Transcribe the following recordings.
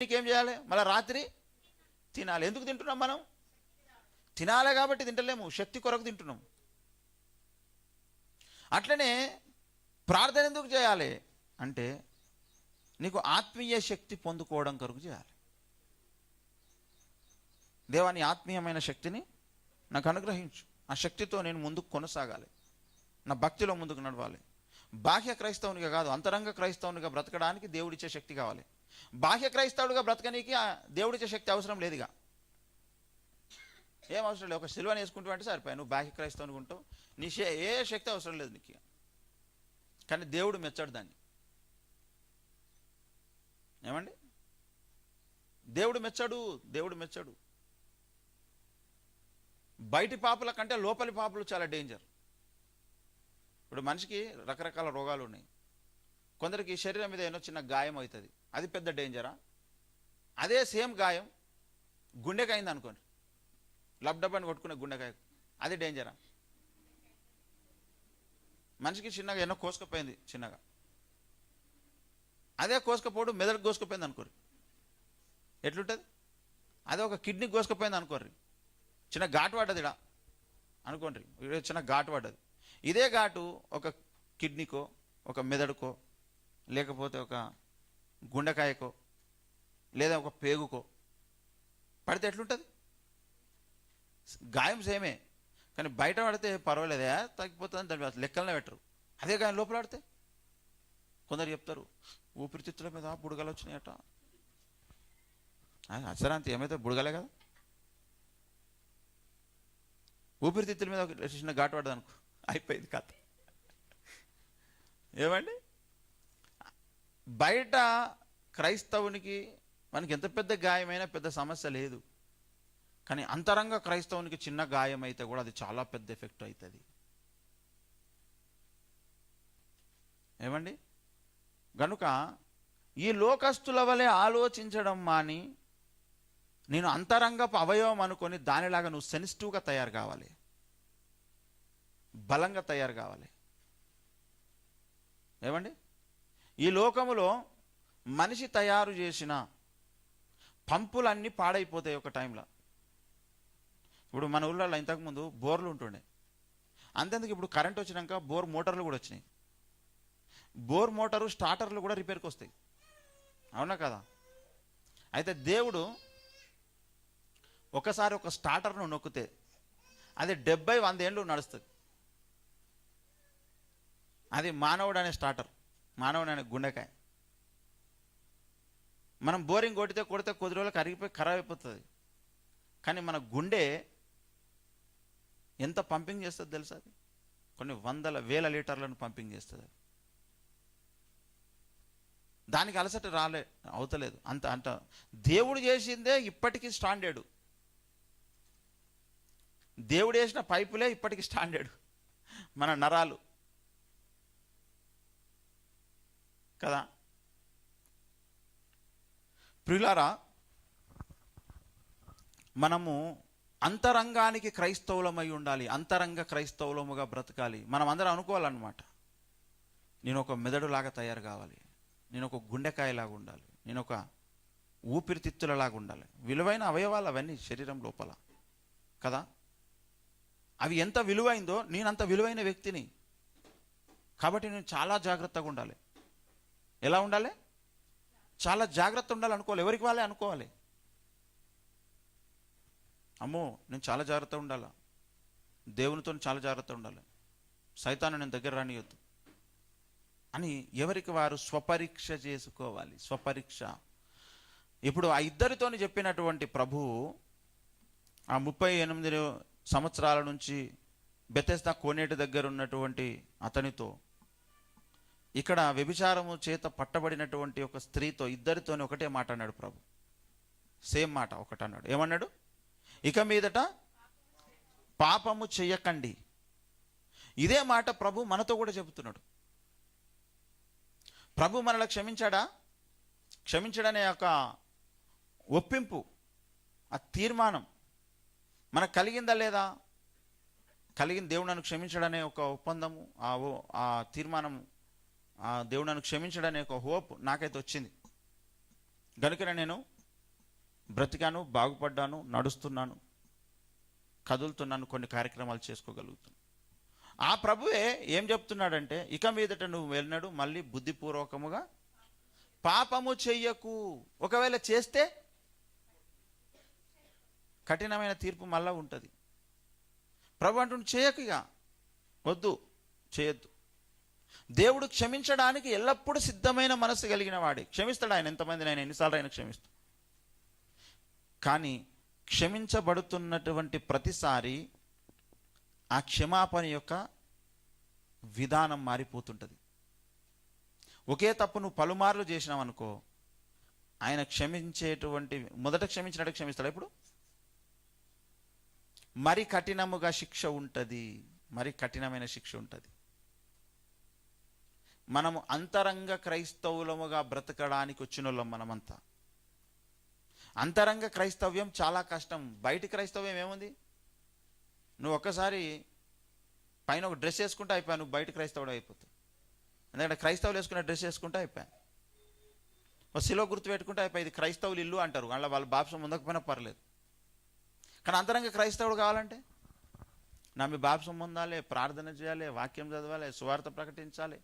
నీకేం చేయాలి? మళ్ళీ రాత్రి తినాలి. ఎందుకు తింటున్నాం మనం? తినాలి కాబట్టి తింటలేము. శక్తి కొరకు తింటున్నాం. అట్లనే ప్రార్థన ఎందుకు చేయాలి? అంటే నీకు ఆత్మీయ శక్తి పొందుకోవడం కొరకు చేయాలి. దేవాని ఆత్మీయమైన శక్తిని నాకు అనుగ్రహించు. ఆ శక్తితో నేను ముందుకు కొనసాగాలి. నా భక్తిలో ముందుకు నడవాలి. బాహ్య క్రైస్తవునిగా కాదు అంతరంగ క్రైస్తవునిగా బ్రతకడానికి దేవుడిచ్చే శక్తి కావాలి. బాహ్య క్రైస్తవుడిగా బ్రతకనీకి ఆ దేవుడిచ్చే శక్తి అవసరం లేదుగా. ఏం అవసరం లేదు. ఒక సిల్వని వేసుకుంటూ అంటే సరిపోయి. నువ్వు బాహ్య క్రైస్తవునికి ఉంటావు. నీ ఏ శక్తి అవసరం లేదు నీకు కానీ దేవుడు మెచ్చాడు దాన్ని. ఏమండి? దేవుడు మెచ్చాడు దేవుడు మెచ్చాడు. బయటి పాపుల కంటే లోపలి పాపలు చాలా డేంజర్. ఇప్పుడు మనిషికి రకరకాల రోగాలు ఉన్నాయి. కొందరికి శరీరం మీద ఏమో చిన్న గాయం అవుతుంది. అది పెద్ద డేంజరా? అదే సేమ్ గాయం గుండెకైంది అనుకోండి. లబ్డబ్బని కొట్టుకునే గుండెకాయ అది డేంజరా? మనిషికి చిన్నగా ఎన్నో కోసుకపోయింది చిన్నగా. అదే కోసుకపోవడం మెదడు కోసుకుపోయింది అనుకోరు ఎట్లుంటుంది? అదే ఒక కిడ్నీ కోసుకుపోయింది అనుకోర్రి. చిన్న ఘాటు పడ్డది ఇడ అనుకోండి చిన్న ఘాటు పడ్డది. ఇదే ఘాటు ఒక కిడ్నీకో ఒక మెదడుకో లేకపోతే ఒక గుండెకాయకో లేదా ఒక పేగుకో పడితే ఎట్లుంటుంది? గాయం సేమే. కానీ బయట పడితే పర్వాలేదే తగ్గిపోతుంది దాని లెక్కలనే పెట్టరు. అదే గాయం లోపల పడితే కొందరు చెప్తారు ఊపిరితిత్తుల మీద బుడగలు వచ్చినాయట. అసరాంతి ఏమైతే బుడగలే కదా? ఊపిరితిత్తుల మీద ఒక చిన్న ఘాటు పడదనుకో అయిపోయింది కథ. ఏమండి? బయట క్రైస్తవునికి మనకి ఎంత పెద్ద గాయమైనా పెద్ద సమస్య లేదు. కానీ అంతరంగ క్రైస్తవునికి చిన్న గాయం అయితే కూడా అది చాలా పెద్ద ఎఫెక్ట్ అవుతుంది ఏమండి? గనుక ఈ లోకస్తుల వలె ఆలోచించడం మాని నేను అంతరంగపు అవయవం అనుకొని దానిలాగా నువ్వు సెన్సిటివ్గా తయారు కావాలి. బలంగా తయారు కావాలి. ఏమండి? ఈ లోకములో మనిషి తయారు చేసిన పంపులన్నీ పాడైపోతాయి ఒక టైంలో. ఇప్పుడు మన ఊళ్ళో ఇంతకుముందు బోర్లు ఉంటుండే. అంతేందుకు ఇప్పుడు కరెంట్ వచ్చినాక బోర్ మోటార్లు కూడా వచ్చినాయి. బోర్ మోటారు స్టార్టర్లు కూడా రిపేర్కి వస్తాయి. అవునా కదా? అయితే దేవుడు ఒకసారి ఒక స్టార్టర్ను నొక్కితే అది డెబ్బై వంద ఏళ్ళు నడుస్తుంది. అది మానవుడు అనే స్టార్టర్. మానవుడు గుండెకాయ. మనం బోరింగ్ కొడితే కొడితే కొద్ది రోజులు కరిగిపోయి ఖరాబ్ అయిపోతుంది. కానీ మన గుండె ఎంత పంపింగ్ చేస్తుంది తెలుసా అది? కొన్ని వందల వేల లీటర్లను పంపింగ్ చేస్తుంది దానికి అలసట రాలే అవుతలేదు. అంత అంత. దేవుడు చేసిందే ఇప్పటికీ స్టాండర్డు. దేవుడు వేసిన పైపులే ఇప్పటికీ స్టాండర్డ్. మన నరాలు. కదా? ప్రియులారా మనము అంతరంగానికి క్రైస్తవులమై ఉండాలి అంతరంగ క్రైస్తవులముగా బ్రతకాలి. మనం అందరం అనుకోవాలన్నమాట. నేను ఒక మెదడులాగా తయారు కావాలి. నేను ఒక గుండెకాయలాగా ఉండాలి. నేను ఒక ఊపిరితిత్తులలాగా ఉండాలి. విలువైన అవయవాలు అవన్నీ శరీరం లోపల. కదా? అవి ఎంత విలువైందో నేనంత విలువైన వ్యక్తిని. కాబట్టి నేను చాలా జాగ్రత్తగా ఉండాలి. ఎలా ఉండాలి? చాలా జాగ్రత్త ఉండాలి అనుకోవాలి. ఎవరికి వాళ్ళే అనుకోవాలి? అమ్మో నేను చాలా జాగ్రత్త ఉండాలా? దేవునితో చాలా జాగ్రత్త ఉండాలి. సైతాన్ని నేను దగ్గర రానియొద్దు. అని ఎవరికి వారు స్వపరీక్ష చేసుకోవాలి? స్వపరీక్ష. ఇప్పుడు ఆ ఇద్దరితోని చెప్పినటువంటి ప్రభువు ఆ ముప్పై ఎనిమిది సంవత్సరాల నుంచి బెతెస్తా కోనేటి దగ్గర ఉన్నటువంటి అతనితో ఇక్కడ వ్యభిచారము చేత పట్టబడినటువంటి ఒక స్త్రీతో ఇద్దరితోనే ఒకటే మాట అన్నాడు ప్రభు. సేమ్ మాట ఒకటి అన్నాడు. ఏమన్నాడు? ఇక మీదట పాపము చెయ్యకండి ఇదే మాట ప్రభు మనతో కూడా చెబుతున్నాడు. ప్రభు మనల్ని క్షమించాడా? క్షమించడనే ఒక ఒప్పింపు ఆ తీర్మానం మనకు కలిగిందా లేదా? కలిగిన దేవుడు నన్ను క్షమించడనే ఒక ఒప్పందము ఆ ఓ- ఆ దేవుడు నన్ను క్షమించడనే ఒక హోప్ నాకైతే వచ్చింది. గనుకనే నేను బ్రతికాను బాగుపడ్డాను నడుస్తున్నాను కదులుతున్నాను కొన్ని కార్యక్రమాలు చేసుకోగలుగుతున్నాను ఆ ప్రభువే ఏం చెప్తున్నాడంటే ఇక మీదట నువ్వు వెళ్ళినాడు మళ్ళీ బుద్ధిపూర్వకముగా పాపము చెయ్యకు. ఒకవేళ చేస్తే కఠినమైన తీర్పు మళ్ళా ఉంటుంది. ప్రభు అంటుండు చేయకు ఇక. వద్దు చేయొద్దు. దేవుడు క్షమించడానికి ఎల్లప్పుడూ సిద్ధమైన మనసు కలిగిన వాడే. క్షమిస్తాడు ఆయన. ఎంతమంది ఆయన ఎన్నిసార్లు ఆయన క్షమిస్తాడు కానీ క్షమించబడుతున్నటువంటి ప్రతిసారి ఆ క్షమాపణ యొక్క విధానం మారిపోతుంటుంది. ఒకే తప్పు నువ్వు పలుమార్లు చేసినావు అనుకో ఆయన క్షమించేటువంటి మొదట క్షమించినట్టు క్షమిస్తాడు ఇప్పుడు? మరి కఠినముగా శిక్ష ఉంటుంది. మరి కఠినమైన శిక్ష ఉంటుంది. మనము అంతరంగ క్రైస్తవులముగా బ్రతకడానికి వచ్చిన వాళ్ళం మనమంతా. అంతరంగ క్రైస్తవ్యం చాలా కష్టం. బయటి క్రైస్తవ్యం ఏముంది? నువ్వు ఒక్కసారి పైన ఒక డ్రెస్ వేసుకుంటే అయిపోయా నువ్వు బయట క్రైస్తవుడు అయిపోతావు. ఎందుకంటే క్రైస్తవులు వేసుకున్న డ్రెస్ వేసుకుంటే అయిపోయా ఒక శిలో గుర్తు పెట్టుకుంటే అయిపోయి ఇది క్రైస్తవులు ఇల్లు అంటారు. వాళ్ళ వాళ్ళ బాప్సం ముందకపోయినా పర్లేదు. కానీ అంతరంగ క్రైస్తవుడు కావాలంటే నా మీ బాప్సం పొందాలి ప్రార్థన చేయాలి వాక్యం చదవాలి సువార్త ప్రకటించాలి.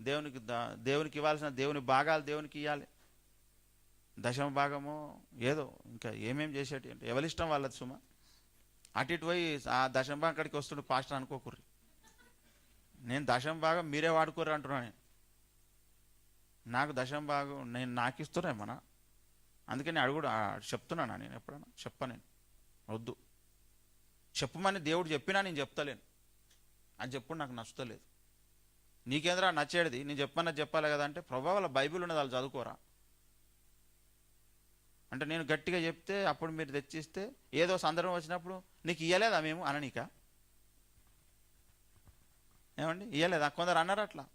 దేవునికి ద- దేవునికి ఇవ్వాల్సిన దేవుని భాగాలు దేవునికి ఇవ్వాలి దశమ భాగము ఏదో ఇంకా ఏమేం చేసేటి అంటే ఎవరిష్టం వాళ్ళది సుమ. అటు ఇటు పోయి ఆ దశమ భాగం అక్కడికి వస్తుండే పాస్టర్ అనుకోకుర్రి. నేను దశమ భాగం మీరే వాడుకోర్రి అంటున్నాను నాకు దశమ భాగం నేను నాకు ఇస్తున్నామన్నా అందుకని అడుగుడు చెప్తున్నానా నేను ఎప్పుడన్నా? చెప్ప నేను. వద్దు. చెప్పమని దేవుడు చెప్పినా నేను చెప్తలేను. అని చెప్పుడు నాకు నచ్చుతలేదు. నీకేంద్రా నచ్చేది? నేను చెప్పమన్నా చెప్పాలి కదా అంటే ప్రభావాల బైబిల్ ఉన్నది వాళ్ళు చదువుకోరా. అంటే నేను గట్టిగా చెప్తే అప్పుడు మీరు తెచ్చిస్తే ఏదో సందర్భం వచ్చినప్పుడు నీకు ఇయ్యలేదా మేము అననీక? ఏమండి? ఇయ్యలేదా? కొందరు అన్నారు అట్లా.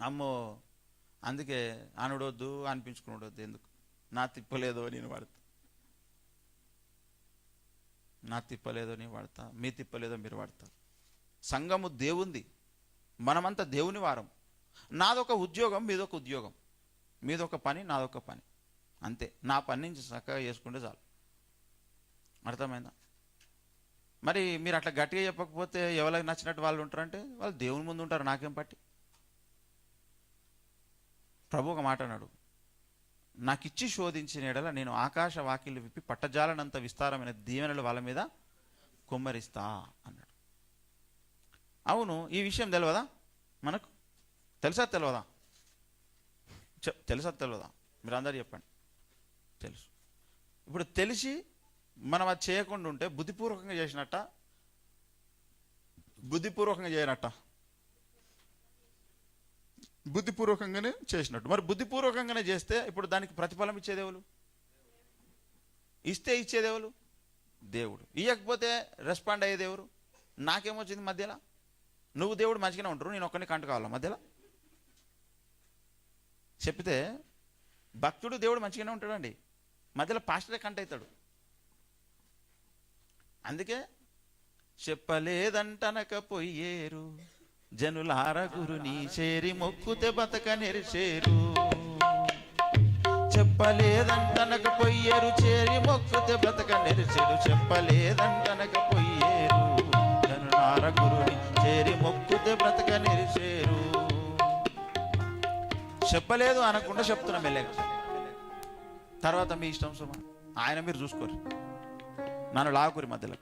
అమ్మో అందుకే అనుడొద్దు అనిపించుకునొద్దు ఎందుకు? నా తిప్పలేదో నేను వాడతా. నా తిప్పలేదో నేను వాడతా. మీ తిప్పలేదో మీరు వాడతారు. సంఘము దేవుంది. మనమంతా దేవుని వారం. నాదొక ఉద్యోగం మీదొక ఉద్యోగం. మీదొక పని నాదొక పని. అంతే. నా పని నుంచి చక్కగా చేసుకుంటే చాలు. అర్థమైందా? మరి మీరు అట్లా గట్టిగా చెప్పకపోతే ఎవరికి నచ్చినట్టు వాళ్ళు ఉంటారంటే వాళ్ళు దేవుని ముందు ఉంటారు నాకేం పట్టి? ప్రభు ఒక మాట అన్నాడు. నాకు ఇచ్చి శోధించిన ఎడల నేను ఆకాశ వాకిళ్ళు విప్పి పట్టజాలనంత విస్తారమైన దీవెనలు వాళ్ళ మీద కుమ్మరిస్తా అన్నాడు. అవును ఈ విషయం తెలియదా మనకు? తెలుసా తెలియదా తెలుసా తెలియదా మీరు అందరు చెప్పండి. తెలుసు. ఇప్పుడు తెలిసి మనం అది చేయకుండా ఉంటే బుద్ధిపూర్వకంగా చేసినట్ట? బుద్ధిపూర్వకంగా చేయనట్ట? బుద్ధిపూర్వకంగానే చేసినట్టు. మరి బుద్ధిపూర్వకంగానే చేస్తే ఇప్పుడు దానికి ప్రతిఫలం ఇచ్చేదేవులు ఇస్తే ఇచ్చేదేవులు దేవుడు. ఇవ్వకపోతే రెస్పాండ్ అయ్యేది నాకేమొచ్చింది మధ్యలో? నువ్వు దేవుడు మంచిగానే ఉంటారు నేను ఒక్కడిని కంట కావాలా? మధ్యలో? చెప్తే భక్తుడు దేవుడు మంచిగానే ఉంటాడండి. మధ్యలో పాస్టరే కంట అవుతాడు. అందుకే చెప్పలేదంటనక పొయ్యేరు జనులార గురుని చేరి మొక్కుతే బతక నెరిచేరు చెప్పలేదంటనక పొయ్యేరు చేరి మొక్కుతే బతక నెరిచేరు చెప్పలేదంటనక పొయ్యేరు జనులార గురుని చేరి మొక్కుతే బ్రతక నిరిసేరు చెప్పలేదు అనకుండా చెప్తున్నా మెల్లగా. తర్వాత మీ ఇష్టం సుమ. ఆయన మీరు చూసుకోరు. నన్ను లాగుకురి మధ్యలో.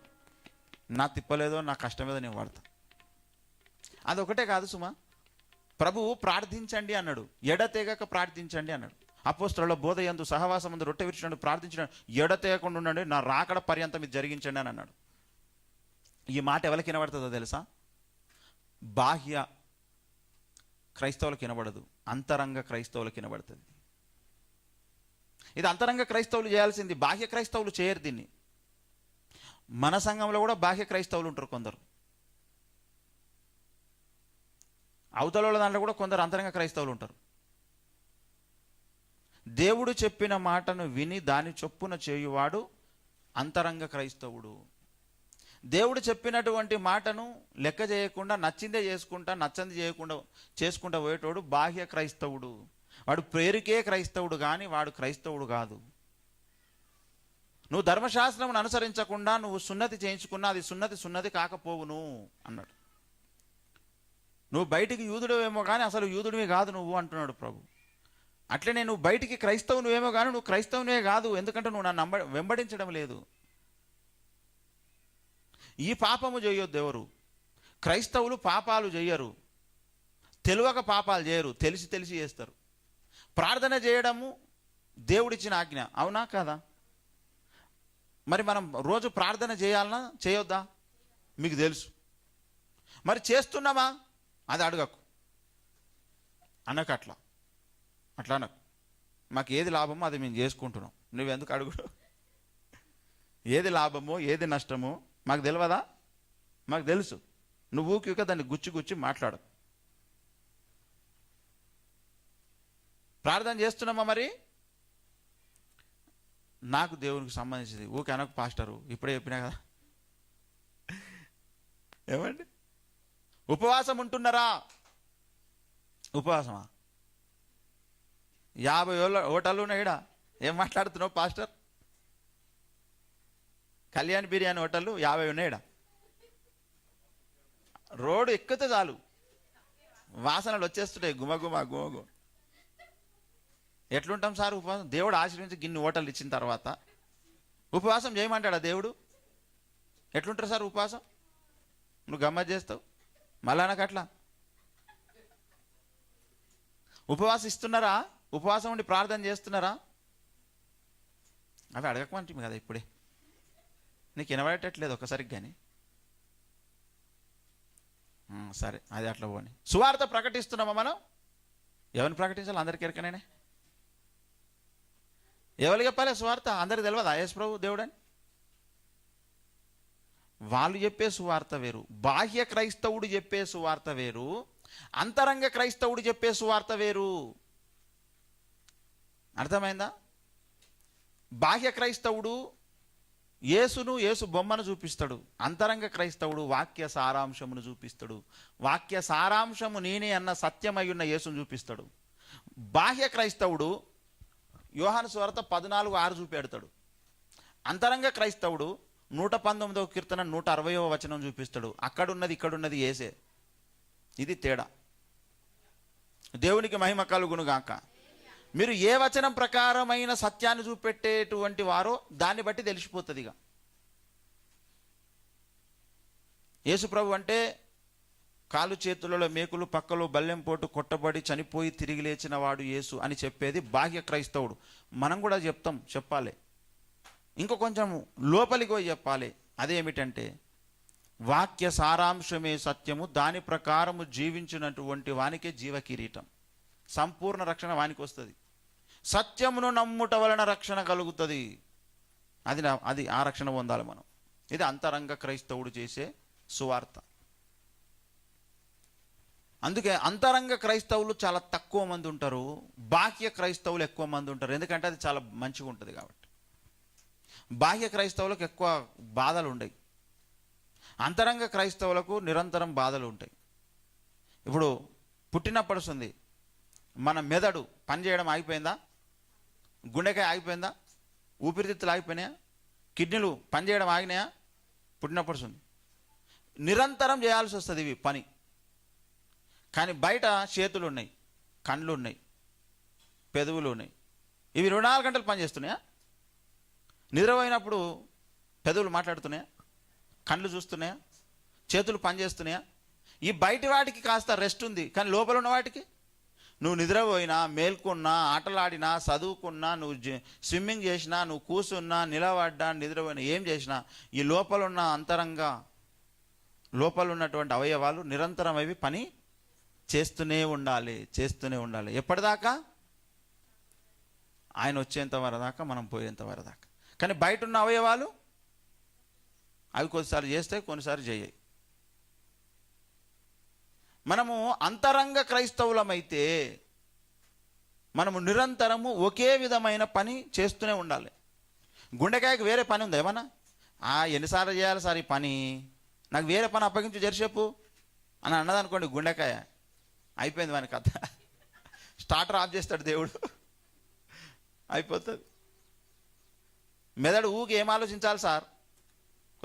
నా తిప్పలేదో నా కష్టం మీద నేను వాడతా. అదొకటే కాదు సుమా. ప్రభువు ప్రార్థించండి అన్నాడు. ఎడతెగక ప్రార్థించండి అన్నాడు. అపోస్తల బోధ ఎందు సహవాసం ముందు రొట్టె విరిచినాడు ప్రార్థించినాడు ఎడతేయకుండా ఉండండి నా రాకడ పర్యంతం ఇది జరిగించండి అని అన్నాడు. ఈ మాట ఎవరికి వినబడుతుందో తెలుసా? బాహ్య క్రైస్తవులకు వినబడదు. అంతరంగ క్రైస్తవులకు వినబడుతుంది. ఇది అంతరంగ క్రైస్తవులు చేయాల్సింది. బాహ్య క్రైస్తవులు చేయరు దీన్ని. మన సంఘంలో కూడా బాహ్య క్రైస్తవులు ఉంటారు కొందరు. అవతల దాంట్లో కూడా కొందరు అంతరంగ క్రైస్తవులు ఉంటారు. దేవుడు చెప్పిన మాటను విని దాని చొప్పున చేయువాడు అంతరంగ క్రైస్తవుడు. దేవుడు చెప్పినటువంటి మాటను లెక్క చేయకుండా నచ్చిందే చేసుకుంటా నచ్చంది చేయకుండా చేసుకుంటా పోయేటోడు బాహ్య క్రైస్తవుడు. వాడు పేరుకే క్రైస్తవుడు కానీ వాడు క్రైస్తవుడు కాదు. నువ్వు ధర్మశాస్త్రమును అనుసరించకుండా నువ్వు సున్నతి చేయించుకున్నా అది సున్నతి సున్నతి కాకపోవును అన్నాడు. నువ్వు బయటికి యూదుడేమో కానీ అసలు యూదుడివి కాదు నువ్వు అంటున్నాడు ప్రభు. అట్లనే నువ్వు బయటికి క్రైస్తవునివేమో కానీ నువ్వు క్రైస్తవునివే కాదు ఎందుకంటే నువ్వు నన్ను వెంబడించడం లేదు. ఈ పాపము చేయొద్దు ఎవరు? క్రైస్తవులు పాపాలు చేయరు. తెలియక పాపాలు చేయరు. తెలిసి తెలిసి చేస్తారు. ప్రార్థన చేయడము దేవుడిచ్చిన ఆజ్ఞ. అవునా కాదా? మరి మనం రోజు ప్రార్థన చేయాలనా? చేయొద్దా? మీకు తెలుసు. మరి చేస్తున్నామా? అది అడగకు. అనకు అట్లా అట్లా అనకు. మాకు ఏది లాభమో అది మేము చేసుకుంటున్నాం. నువ్వెందుకు అడుగుడు ఏది లాభమో ఏది నష్టమో మాకు తెలియదా మాకు తెలుసు. నువ్వు ఊకిక దాన్ని గుచ్చి గుచ్చి మాట్లాడు. ప్రార్థన చేస్తున్నామా మరి? నాకు దేవునికి సంబంధించింది. ఊకే అనకు పాస్టరు. ఇప్పుడే చెప్పినా కదా. ఏమండి? ఉపవాసం ఉంటున్నారా? ఉపవాసమా? యాభై ఓటలు ఉన్నాయి ఈడ. ఏం మాట్లాడుతున్నావు పాస్టర్? కళ్యాణ్ బిర్యానీ హోటళ్ళు యాభై ఉన్నాయిడా? రోడ్డు ఎక్కితే చాలు. వాసనలు వచ్చేస్తుంటాయి గుమగుమ గుమగు ఎట్లుంటాం సార్ ఉపవాసం? దేవుడు ఆశ్రయించి గిన్ని హోటళ్ళు ఇచ్చిన తర్వాత ఉపవాసం చేయమంటాడా దేవుడు? ఎట్లుంటారు సార్ ఉపవాసం? నువ్వు గమ్మత్ చేస్తావు. మళ్ళా నాకు అట్లా. ఉపవాసం ఇస్తున్నారా? ఉపవాసం ఉండి ప్రార్థన చేస్తున్నారా? అవి అడగకమంటే కదా ఇప్పుడే. నీకు వినబడేటట్లేదు ఒకసారికి కానీ. సరే అది అట్లా పోని. సువార్త ప్రకటిస్తున్నామా మనం? ఎవరిని ప్రకటించాలి? అందరికి ఎరకనే? ఎవరు చెప్పాలి సువార్త? అందరికి తెలియదు? ఆయస్ ప్రభు దేవుడని? వాళ్ళు చెప్పే సువార్త వేరు. బాహ్య క్రైస్తవుడు చెప్పే సువార్త వేరు. అంతరంగ క్రైస్తవుడు చెప్పే సువార్త వేరు. అర్థమైందా? బాహ్య క్రైస్తవుడు యేసును యేసు బొమ్మను చూపిస్తాడు. అంతరంగ క్రైస్తవుడు వాక్య సారాంశమును చూపిస్తాడు. వాక్య సారాంశము నేనే అన్న సత్యమై ఉన్న యేసును చూపిస్తాడు. బాహ్య క్రైస్తవుడు యోహాను స్వరత పద్నాలుగు ఆరు చూపెడతాడు. అంతరంగ క్రైస్తవుడు నూట పంతొమ్మిదవ కీర్తన నూట అరవయవ వచనం చూపిస్తాడు. అక్కడున్నది ఇక్కడున్నది ఏసే ఇది తేడా. దేవునికి మహిమ కలుగును గాక మీరు ఏ వచనం ప్రకారమైన సత్యాన్ని చూపెట్టేటువంటి వారో దాన్ని బట్టి తెలిసిపోతుంది ఇక యేసుప్రభు అంటే కాలు చేతులలో మేకులు పక్కలో బల్లెం పోటు కొట్టబడి చనిపోయి తిరిగి లేచిన వాడు యేసు అని చెప్పేది బాహ్య క్రైస్తవుడు. మనం కూడా చెప్తాం చెప్పాలి. ఇంకా కొంచెం లోపలికి పోయి చెప్పాలి. అదేమిటంటే వాక్య సారాంశమే సత్యము దాని ప్రకారము జీవించినటువంటి వానికే జీవ కిరీటం సంపూర్ణ రక్షణ వానికి వస్తుంది. సత్యమును నమ్ముట వలన రక్షణ కలుగుతుంది. అది నా- అది ఆ రక్షణ పొందాలి మనం. ఇది అంతరంగ క్రైస్తవుడు చేసే సువార్త. అందుకే అంతరంగ క్రైస్తవులు చాలా తక్కువ మంది ఉంటారు. బాహ్య క్రైస్తవులు ఎక్కువ మంది ఉంటారు. ఎందుకంటే అది చాలా మంచిగా ఉంటుంది కాబట్టి. బాహ్య క్రైస్తవులకు ఎక్కువ బాధలు ఉండవు అంతరంగ క్రైస్తవులకు నిరంతరం బాధలు ఉంటాయి. ఇప్పుడు పుట్టినప్పడుస్తుంది మన మెదడు పనిచేయడం ఆగిపోయిందా? గుండెకాయ ఆగిపోయిందా? ఊపిరితిత్తులు ఆగిపోయినాయా? కిడ్నీలు పనిచేయడం ఆగినాయా? పుట్టినప్పడుస్తుంది నిరంతరం చేయాల్సి వస్తుంది ఇవి పని. కానీ బయట చేతులు ఉన్నాయి కండ్లు ఉన్నాయి పెదవులు ఉన్నాయి. ఇవి ఇరవై నాలుగు గంటలు పనిచేస్తున్నాయా? నిద్రపోయినప్పుడు పెదవులు మాట్లాడుతున్నాయా? కళ్ళు చూస్తున్నాయా? చేతులు పనిచేస్తున్నాయా? ఈ బయటి వాటికి కాస్త రెస్ట్ ఉంది కానీ లోపల ఉన్న వాటికి నువ్వు నిద్రపోయినా మేల్కొన్నా ఆటలాడినా చదువుకున్నా నువ్వు స్విమ్మింగ్ చేసినా నువ్వు కూసున్నా నిలబడ్డా నిద్రపోయినా ఏం చేసినా ఈ లోపల ఉన్న అంతరంగా లోపల ఉన్నటువంటి అవయవాలు నిరంతరం అవి పని చేస్తూనే ఉండాలి చేస్తూనే ఉండాలి. ఎప్పటిదాకా? ఆయన వచ్చేంత వరదాకా మనం పోయేంత వరదాకా. కానీ బయట ఉన్న అవయవాలు అవి కొన్నిసార్లు చేస్తాయి కొన్నిసార్లు చేయయి. మనము అంతరంగ క్రైస్తవులమైతే మనము నిరంతరము ఒకే విధమైన పని చేస్తూనే ఉండాలి. గుండెకాయకు వేరే పని ఉందా ఏమన్నా? ఎన్నిసార్లు చేయాలి సార్ ఈ పని? నాకు వేరే పని అప్పగించు జరిసేపు అని అన్నదనుకోండి గుండెకాయ. అయిపోయింది మన కథ. స్టార్టర్ ఆఫ్ చేస్తాడు దేవుడు. అయిపోతుంది. మెదడు ఊకి ఏం ఆలోచించాలి సార్?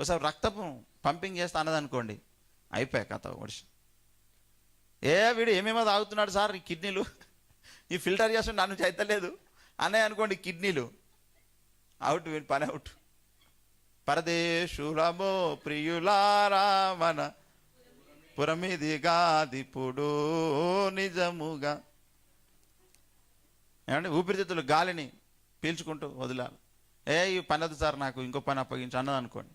ఒకసారి రక్తపు పంపింగ్ చేస్తా అన్నదనుకోండి. అయిపోయా కథ ఒడిసి ఏ వీడు ఏమేమో తాగుతున్నాడు సార్ ఈ కిడ్నీలు. ఈ ఫిల్టర్ చేస్తుంటే నన్ను చేతలేదు. అనే అనుకోండి కిడ్నీలు. అవుట్ వీడి పని అవుట్ పరదేశులమో ప్రియులారామన మన పురమిదిగాదిపుడు నిజముగా. ఏమంటే ఊపిరితిత్తులు గాలిని పీల్చుకుంటూ వదిలాలి. ఏ ఈ పని సార్ నాకు ఇంకో పని అప్పగించు అన్నది అనుకోండి.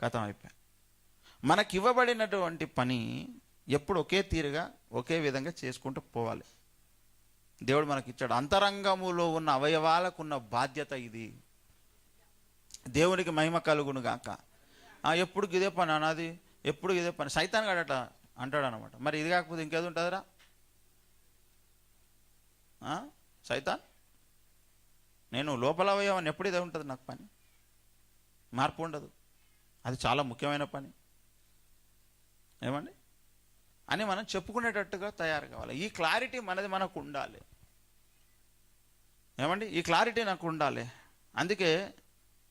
కథం అయిపోయాను మనకి ఇవ్వబడినటువంటి పని ఎప్పుడు ఒకే తీరుగా ఒకే విధంగా చేసుకుంటూ పోవాలి. దేవుడు మనకి ఇచ్చాడు అంతరంగములో ఉన్న అవయవాలకు ఉన్న బాధ్యత ఇది. దేవునికి మహిమ కలుగును గాక. ఎప్పుడు ఇదే పని అన్నది ఎప్పుడు ఇదే పని. సైతాన్ గడట అంటాడు అనమాట మరి ఇది కాకపోతే ఇంకేది ఉంటుందిరా? సైతాన్? నేను లోపల అవయవాన్ని ఎప్పుడు ఇదే ఉంటుంది నాకు పని? మార్పు ఉండదు. అది చాలా ముఖ్యమైన పని. ఏమండి? అని మనం చెప్పుకునేటట్టుగా తయారు కావాలి. ఈ క్లారిటీ మనది మనకు ఉండాలి ఏమండి? ఈ క్లారిటీ నాకు ఉండాలి అందుకే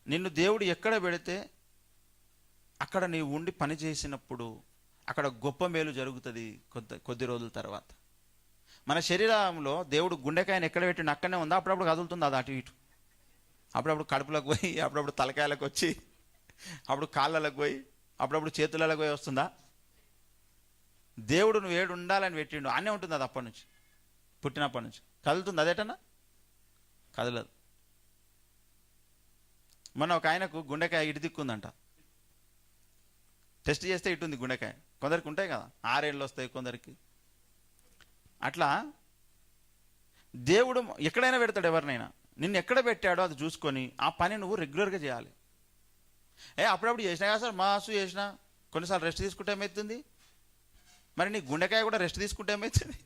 నిన్ను దేవుడు ఎక్కడ పెడితే అక్కడ నీవు ఉండి పని చేసినప్పుడు అక్కడ గొప్ప మేలు జరుగుతుంది కొద్ది కొద్ది రోజుల తర్వాత. మన శరీరంలో దేవుడు గుండెకాయని ఎక్కడ పెట్టిన అక్కడనే ఉందా? అప్పుడప్పుడు కదులుతుంది అది అటు ఇటు? అప్పుడప్పుడు కడుపులకు పోయి అప్పుడప్పుడు తలకాయలకు వచ్చి అప్పుడు కాళ్ళలకు పోయి అప్పుడప్పుడు చేతులకు పోయి వస్తుందా? దేవుడు నువ్వు ఏడు ఉండాలని పెట్టిండు. అనే ఉంటుంది అది అప్పటి నుంచి. పుట్టినప్పటి నుంచి. కదులుతుంది అదేటన్నా? కదలదు. మొన్న ఒక ఆయనకు గుండెకాయ ఇటు దిక్కుందంట టెస్ట్ చేస్తే ఇటుంది గుండెకాయ. కొందరికి ఉంటాయి కదా. ఆరేళ్ళు వస్తాయి కొందరికి. అట్లా దేవుడు ఎక్కడైనా పెడతాడు ఎవరినైనా. నిన్ను ఎక్కడ పెట్టాడో అది చూసుకొని ఆ పని నువ్వు రెగ్యులర్గా చేయాలి. ఏ అప్పుడప్పుడు చేసినా కదా సార్ మాసు చేసినా. కొన్నిసార్లు రెస్ట్ తీసుకుంటే ఏమవుతుంది మరి నీ గుండెకాయ కూడా రెస్ట్ తీసుకుంటే ఏమవుతుంది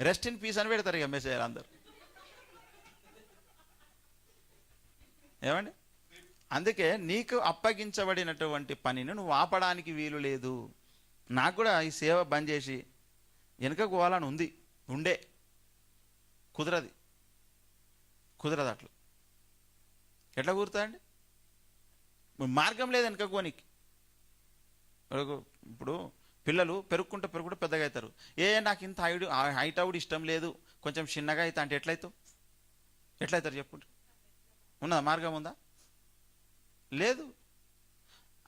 రెస్ట్ ఇన్ పీస్ అని పెడతారు ఇక మెసేజ్ అందరు. ఏమండి? అందుకే నీకు అప్పగించబడినటువంటి పనిని నువ్వు ఆపడానికి వీలు లేదు. నాకు కూడా ఈ సేవ బంద్ చేసి వెనుకకు పోవాలని ఉంది. ఉండే. కుదరది. కుదరదు అట్లా. ఎట్లా కుదురుతుందండి మార్గం లేదు వెనుకకు పోనీకి. ఇప్పుడు- పిల్లలు పెరుక్కుంటూ పెరుగుకుంటూ పెద్దగా అవుతారు. ఏ నాకు ఇంత హైట్ హైట్ అవుడు ఇష్టం లేదు. కొంచెం చిన్నగా అయితే అంటే ఎట్లయితావు? ఎట్లయితారు చెప్పుంటారు ఉన్నదా? మార్గం ఉందా? లేదు.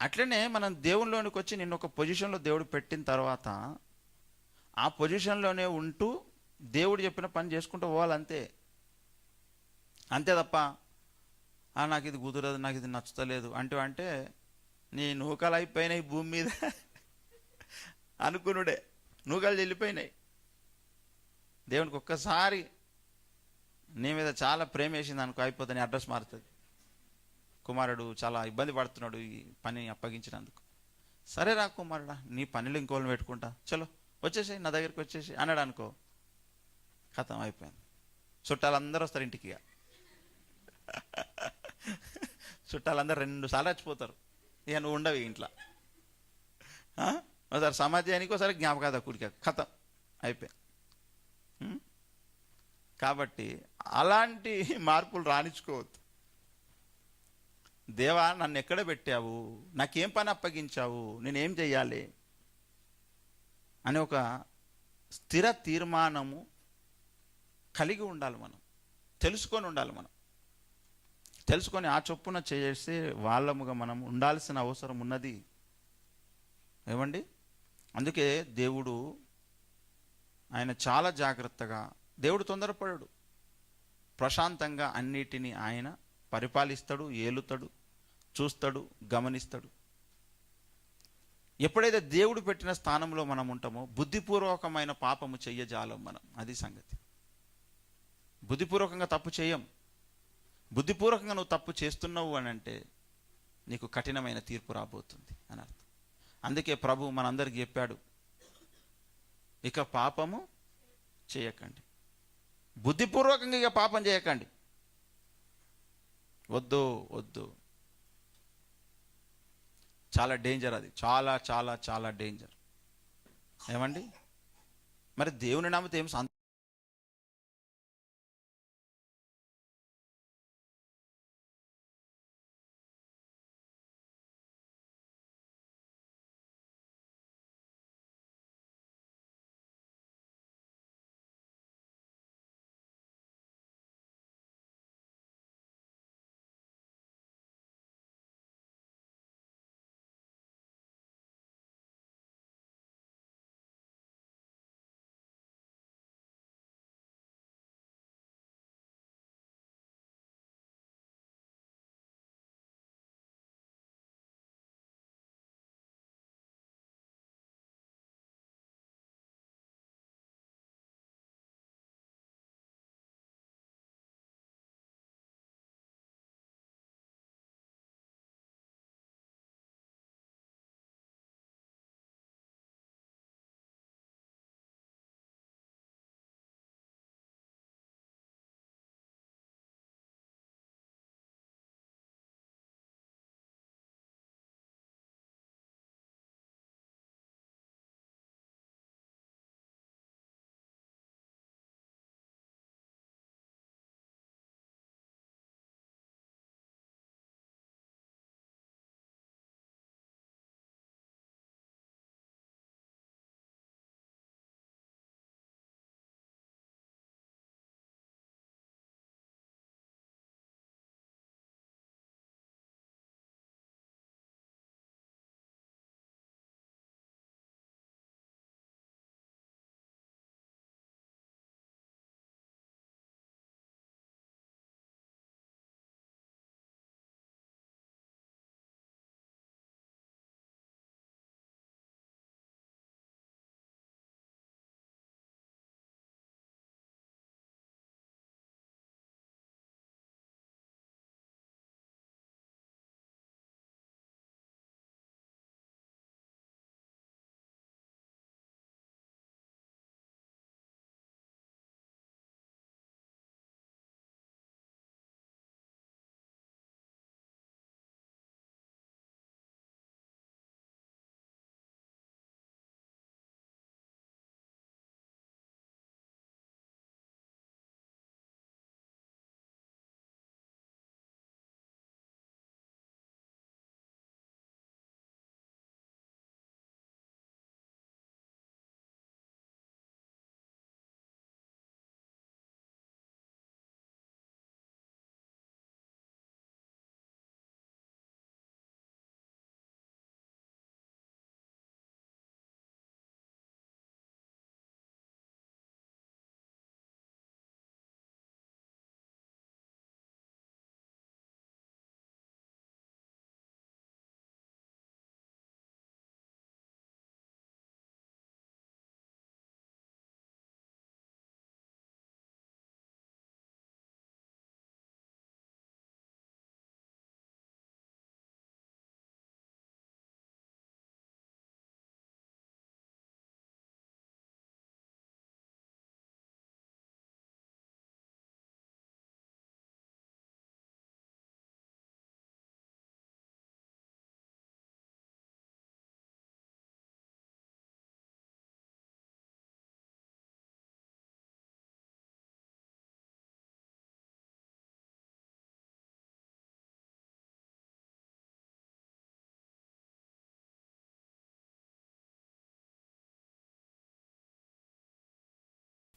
అట్లనే మనం దేవునిలోనికి వచ్చి నిన్ను ఒక పొజిషన్లో దేవుడు పెట్టిన తర్వాత ఆ పొజిషన్లోనే ఉంటూ దేవుడు చెప్పిన పని చేసుకుంటూ పోవాలంతే. అంతే తప్ప నాకు ఇది కుదరదు నాకు ఇది నచ్చుతలేదు అంటూ అంటే నీ నూకలు అయిపోయినాయి భూమి మీద. అనుకునుడే. నూకలు చెల్లిపోయినాయి. దేవునికి ఒక్కసారి నీ మీద చాలా ప్రేమ వేసింది అనుకో అయిపోతే నీ అడ్రస్ మారుతుంది. కుమారుడు చాలా ఇబ్బంది పడుతున్నాడు ఈ పని అప్పగించినందుకు. సరే రా కుమారుడా నీ పనిలో ఇంకోళ్ళని పెట్టుకుంటా. చలో వచ్చేసాయి నా దగ్గరికి వచ్చేసి అన్నాడు అనుకో కథం అయిపోయింది. చుట్టాలందరూ వస్తారు ఇంటికి ఇక. చుట్టాలందరూ రెండు సార్లు వచ్చిపోతారు ఇక నువ్వు ఉండవు ఇంట్లో. ఒకసారి సమాజానికి ఒకసారి జ్ఞాపకార్థ కూడిక. కథం అయిపోయింది. కాబట్టి అలాంటి మార్పులు రాణించుకోవద్దు. దేవా నన్ను ఎక్కడ పెట్టావు? నాకేం పని అప్పగించావు? నేనేం చెయ్యాలి? అని ఒక స్థిర తీర్మానము కలిగి ఉండాలి మనం. తెలుసుకొని ఉండాలి మనం. తెలుసుకొని ఆ చొప్పున చేసే వాళ్ళముగా మనం ఉండాల్సిన అవసరం ఉన్నది. ఏమండి? అందుకే దేవుడు ఆయన చాలా జాగ్రత్తగా దేవుడు తొందరపడడు. ప్రశాంతంగా అన్నిటినీ ఆయన పరిపాలిస్తాడు ఏలుతాడు చూస్తాడు గమనిస్తాడు. ఎప్పుడైతే దేవుడు పెట్టిన స్థానంలో మనం ఉంటామో బుద్ధిపూర్వకమైన పాపము చెయ్యజాలం మనం. అది సంగతి. బుద్ధిపూర్వకంగా తప్పు చేయం. బుద్ధిపూర్వకంగా నువ్వు తప్పు చేస్తున్నావు అని అంటే నీకు కఠినమైన తీర్పు రాబోతుంది అని అర్థం. అందుకే ప్రభు మనందరికి చెప్పాడు ఇక పాపము చేయకండి. బుద్ధిపూర్వకంగా ఇక పాపం చేయకండి. వద్దు వద్దు. చాలా డేంజర్ అది. చాలా చాలా చాలా డేంజర్. ఏమండి? మరి దేవుని నమ్మితే ఏం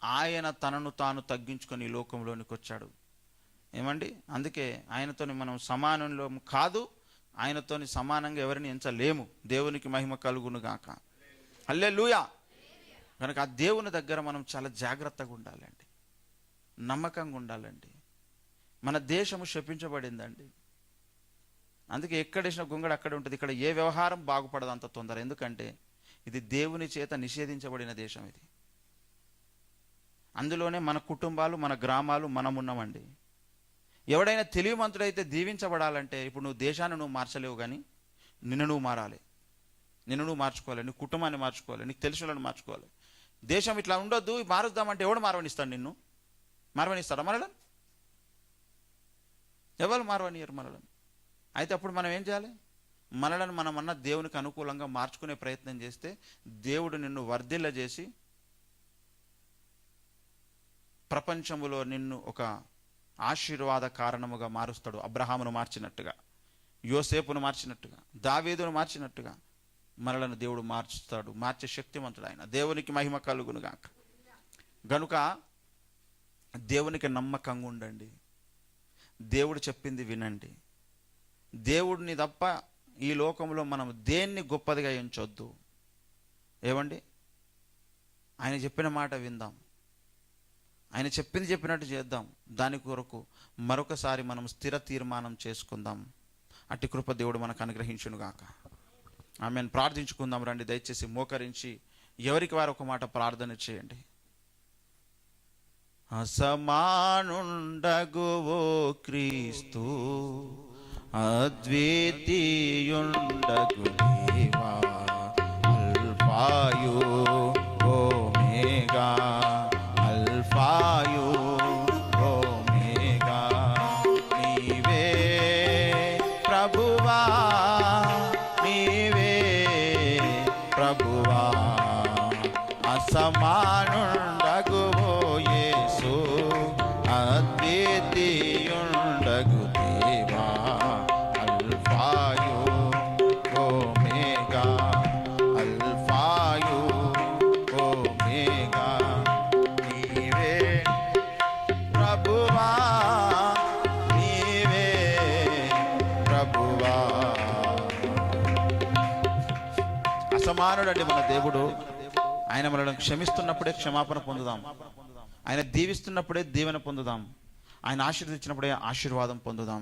ఆయన తనను తాను తగ్గించుకొని ఈ లోకంలోనికి వచ్చాడు. ఏమండి? అందుకే ఆయనతోని మనం సమానంలో కాదు ఆయనతోని సమానంగా ఎవరిని ఎంచలేము. దేవునికి మహిమ కలుగును గాక. అల్లే లూయా కనుక ఆ దేవుని దగ్గర మనం చాలా జాగ్రత్తగా ఉండాలండి. నమ్మకంగా ఉండాలండి. మన దేశము శపించబడిందండి. అందుకే ఎక్కడేసిన గుంగడు అక్కడ ఉంటుంది. ఇక్కడ ఏ వ్యవహారం బాగుపడదు అంత తొందర. ఎందుకంటే ఇది దేవుని చేత నిషేధించబడిన దేశం ఇది. అందులోనే మన కుటుంబాలు మన గ్రామాలు మనం ఉన్నామండి ఎవడైనా తెలివిమంతుడైతే దీవించబడాలంటే ఇప్పుడు నువ్వు దేశాన్ని నువ్వు మార్చలేవు కానీ నిన్ను నువ్వు మారాలి. నిన్ను నువ్వు మార్చుకోవాలి నీ కుటుంబాన్ని మార్చుకోవాలి నీకు తెలిసిన వాళ్ళని మార్చుకోవాలి. దేశం ఇట్లా ఉండొద్దు మారుద్దామంటే ఎవడు మారవనిస్తాడు నిన్ను? మారవనిస్తాడా మరలను ఎవరు మారవనియరు మనలను? అయితే అప్పుడు మనం ఏం చేయాలి? మనలను మనమన్న దేవునికి అనుకూలంగా మార్చుకునే ప్రయత్నం చేస్తే దేవుడు నిన్ను వర్ధిల్ల చేసి ప్రపంచములో నిన్ను ఒక ఆశీర్వాద కారణముగా మారుస్తాడు. అబ్రహామును మార్చినట్టుగా యోసేపును మార్చినట్టుగా దావేదును మార్చినట్టుగా మనలను దేవుడు మార్చుతాడు. మార్చే శక్తివంతుడు ఆయన. దేవునికి మహిమ కలుగునుగాక. గనుక దేవునికి నమ్మకంగా ఉండండి. దేవుడు చెప్పింది వినండి. దేవుడిని తప్ప ఈ లోకంలో మనం దేన్ని గొప్పదిగా ఎంచొద్దు. ఏమండి? ఆయన చెప్పిన మాట విందాం. ఆయన చెప్పింది చెప్పినట్టు చేద్దాం. దాని కొరకు మరొకసారి మనం స్థిర తీర్మానం చేసుకుందాం. అట్టి కృప దేవుడు మనకు అనుగ్రహించునుగాక. ఆమెను. ప్రార్థించుకుందాం రండి. దయచేసి మోకరించి ఎవరికి వారు ఒక మాట ప్రార్థన చేయండి. అసమానుండగు ఓ క్రీస్తు అద్వితీయుండగు దేవా క్షమిస్తున్నప్పుడే క్షమాపణ పొందుదాం. ఆయన దీవిస్తున్నప్పుడే దీవెన పొందుదాం. ఆయన ఆశీర్వదించినప్పుడే ఆశీర్వాదం పొందుదాం.